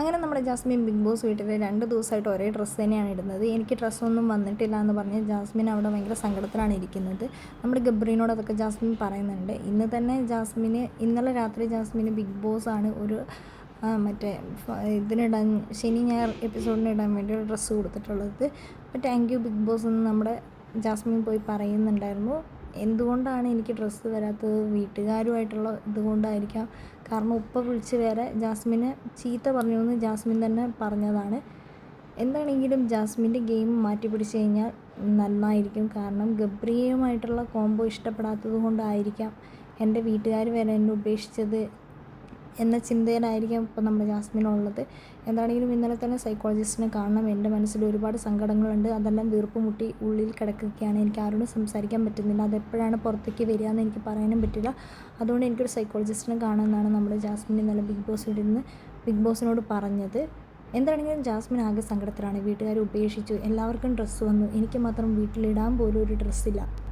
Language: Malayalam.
അങ്ങനെ നമ്മുടെ ജാസ്മിൻ ബിഗ് ബോസ് വീട്ടിൽ രണ്ട് ദിവസമായിട്ട് ഒരേ ഡ്രസ്സ് തന്നെയാണ് ഇടുന്നത്. എനിക്ക് ഡ്രസ്സൊന്നും വന്നിട്ടില്ല എന്ന് പറഞ്ഞ് ജാസ്മിൻ അവിടെ ഭയങ്കര സങ്കടത്തിലാണ് ഇരിക്കുന്നത്. നമ്മുടെ ഗബ്രീനോട് അതൊക്കെ ജാസ്മിൻ പറയുന്നുണ്ട്. ഇന്ന് തന്നെ ജാസ്മിന് ഇന്നലെ രാത്രി ജാസ്മിന് ബിഗ് ബോസ് ആണ് ഒരു മറ്റേ ഇതിനിടാൻ ശനി ഞായർ എപ്പിസോഡിനിടാൻ വേണ്ടി ഒരു ഡ്രസ്സ് കൊടുത്തിട്ടുള്ളത്. അപ്പോൾ താങ്ക് യു ബിഗ് ബോസ് എന്ന് നമ്മുടെ ജാസ്മിൻ പോയി പറയുന്നുണ്ടായിരുന്നു. എന്തുകൊണ്ടാണ് എനിക്ക് ഡ്രസ്സ് വരാത്തത്? വീട്ടുകാരുമായിട്ടുള്ള ഇതുകൊണ്ടായിരിക്കാം. കാരണം ഉപ്പ വിളിച്ച് വേറെ ജാസ്മിനെ ചീത്ത പറഞ്ഞു എന്ന് ജാസ്മിൻ തന്നെ പറഞ്ഞതാണ്. എന്താണെങ്കിലും ജാസ്മിന്റെ ഗെയിം മാറ്റി പിടിച്ച് കഴിഞ്ഞാൽ നന്നായിരിക്കും. കാരണം ഗബ്രിയയുമായിട്ടുള്ള കോംബോ ഇഷ്ടപ്പെടാത്തത് കൊണ്ടായിരിക്കാം എന്റെ വീട്ടുകാർ വരെ എന്നെ ഉപേക്ഷിച്ചത്. എന്ന ചിന്തയിലായിരിക്കാം ഇപ്പോൾ നമ്മുടെ ജാസ്മിനുള്ളത്. എന്താണെങ്കിലും ഇന്നലെ തന്നെ സൈക്കോളജിസ്റ്റിനെ കാണണം. എന്റെ മനസ്സിൽ ഒരുപാട് സങ്കടങ്ങളുണ്ട്. അതെല്ലാം വീർപ്പ് മുട്ടി ഉള്ളിൽ കിടക്കുകയാണ്. എനിക്ക് ആരോടും സംസാരിക്കാൻ പറ്റുന്നില്ല. അതെപ്പോഴാണ് പുറത്തേക്ക് വരിക എന്ന് എനിക്ക് പറയാനും പറ്റില്ല. അതുകൊണ്ട് എനിക്കൊരു സൈക്കോളജിസ്റ്റിനെ കാണാമെന്നാണ് നമ്മുടെ ജാസ്മിൻ ഇന്നലെ ബിഗ് ബോസിൽ ഇരുന്ന് ബിഗ് ബോസിനോട് പറഞ്ഞത്. എന്താണെങ്കിലും ജാസ്മിൻ ആകെ സങ്കടത്തിലാണ്. വീട്ടുകാർ ഉപേക്ഷിച്ചു. എല്ലാവർക്കും ഡ്രസ്സ് വന്നു. എനിക്ക് മാത്രം വീട്ടിലിടാൻ പോലും ഒരു ഡ്രസ്സില്ല.